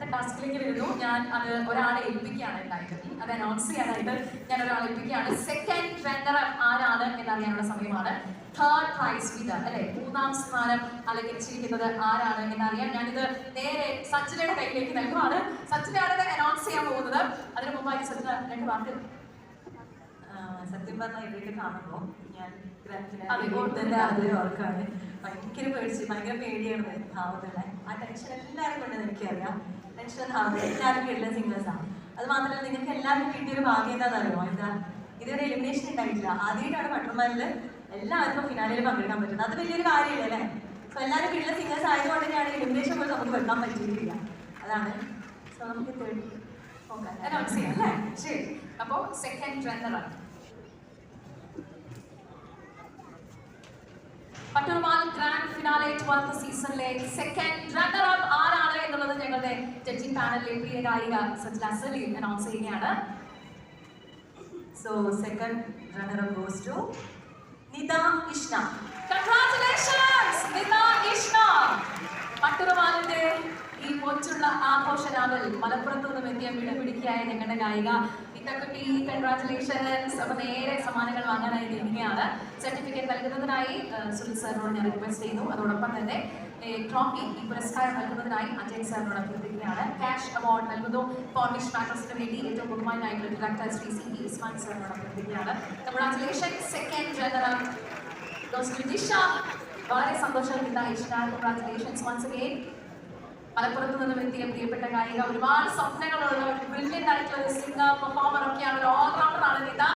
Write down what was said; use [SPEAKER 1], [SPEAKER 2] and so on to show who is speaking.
[SPEAKER 1] അടുത്ത ടാസ്കിലേക്ക് വരുന്നു. ഞാൻ അത് ഒരാളെ ഏൽപ്പിക്കുകയാണ് ഉണ്ടായിട്ട് അത് അനൗൺസ് ചെയ്യാനായിട്ട് ഞാൻ ഒരാളെ ഏൽപ്പിക്കുകയാണ്. സെക്കൻഡ് ട്രെൻഡർ ആരാണ് എന്നറിയാനുള്ള സമയമാണ്. തേർഡ് പ്രൈസ് വിതർ അല്ലെ? മൂന്നാം സ്ഥാനം അലങ്കരിച്ചിരിക്കുന്നത് ആരാണ് എന്നറിയാൻ ഞാനിത് നേരെ സച്ചിനയുടെ കയ്യിലേക്ക് നൽകുവാണ്. സച്ചിനാണ് ഇത് അനൗൺസ് ചെയ്യാൻ പോകുന്നത്. അതിനു മുമ്പായി സച്ചിന രണ്ട് വാക്ക്.
[SPEAKER 2] സത്യം പറഞ്ഞാൽ ഇവരൊക്കെ കാണുമ്പോൾ ഞാൻ ഗ്രാഫിനെ
[SPEAKER 1] അതെ,
[SPEAKER 2] ഓർക്കാണ് ഭയങ്കര പേടിച്ച് ഭയങ്കര പേടിയാണ് ഭാവത്തിലെ. ആ ടെൻഷൻ എല്ലാവരും കൊണ്ടെന്ന് എനിക്കറിയാം ഭാവത്തിൽ എല്ലാവരും കേട്ടില്ല ആണ് അത് മാത്രമല്ല നിങ്ങൾക്ക് എല്ലാവർക്കും കിട്ടിയൊരു ഭാഗ്യം എന്താണെന്നറിയോ എന്താ? ഇതൊരു എലിമിനേഷൻ ഉണ്ടായിട്ടില്ല. ആദ്യമായിട്ടാണ് പട്ടർമാരിൽ എല്ലാവർക്കും ഫിനാലിൽ പങ്കെടുക്കാൻ പറ്റുന്നത്. അത് വലിയൊരു കാര്യമില്ല അല്ലേ? സോ എല്ലാവരും കിട്ടുന്ന സിംഗേഴ്സ് ആയതുകൊണ്ട് തന്നെയാണ് എലിമിനേഷൻ പോലും നമുക്ക് വെക്കാൻ പറ്റിയിട്ടില്ല അതാണ്. സോ നമുക്ക് നോക്കാം
[SPEAKER 1] അനൗൺസ് ശരി. അപ്പോൾ സെക്കൻഡ് ഗ്രാൻഡ് ഫിനാലെ ട്വൽത്ത് സീസണിലെ സെക്കൻഡ് അപ്പ് ആരാണ് എന്നുള്ളത് ഞങ്ങളുടെ ജഡ്ജിംഗ് പാനലിലെ പ്രിയ ഗായിക സജ്ല സലീം അനൗൺസ് ചെയ്യുകയാണ്
[SPEAKER 2] So second runner-up goes to Nida Ishna.
[SPEAKER 1] Congratulations Nida Ishna പട്ടുറുമാലിന്റെ ഈ കൊച്ചുള്ള ആഘോഷരാവിൽ മലപ്പുറത്ത് നിന്നും എത്തിയ പിടിപിടിക്കായ ഞങ്ങളുടെ ഗായിക. നിതക്കുട്ടി കൺഗ്രാറ്റുലേഷൻസ് അപ്പൊ നേരെ സമ്മാനങ്ങൾ വാങ്ങാനായി ഇരിക്കുകയാണ് സർട്ടിഫിക്കറ്റ് നൽകുന്നതിനായി സുനിൽ സാറിനോട് ഞാൻ റിക്വസ്റ്റ് ചെയ്യുന്നു. അതോടൊപ്പം തന്നെ ട്രോഫി ഈ പുരസ്കാരം നൽകുന്നതിനായി അജയ് സാറിനോട് അഭ്യർത്ഥിക്കുകയാണ്. ക്യാഷ് അവാർഡ് നൽകുന്നു. പോർണിഷ് മാറ്റേഴ്സിന് വേണ്ടി ഏറ്റവും ബഹുമാനായിട്ടുള്ള director Shri C E Isman സാറിനോട് അഭ്യർത്ഥിക്കുകയാണ്. Congratulation second general. വളരെ സന്തോഷം ഇതാ ഇഷ്ട കൺഗ്രാറ്റുലേഷൻസ് വൺസ് അഗെയിൻ മലപ്പുറത്ത് നിന്നും എത്തിയ പ്രിയപ്പെട്ട ഗായിക ഒരുപാട് സ്വപ്നങ്ങളുള്ള ഒരു ബ്രില്യന്റ് ആയിട്ടുള്ള ഒരു സിംഗർ പെർഫോമർ ഒക്കെയാണ്. ഒരു ഓൾറൗണ്ടർ ആണ് നിത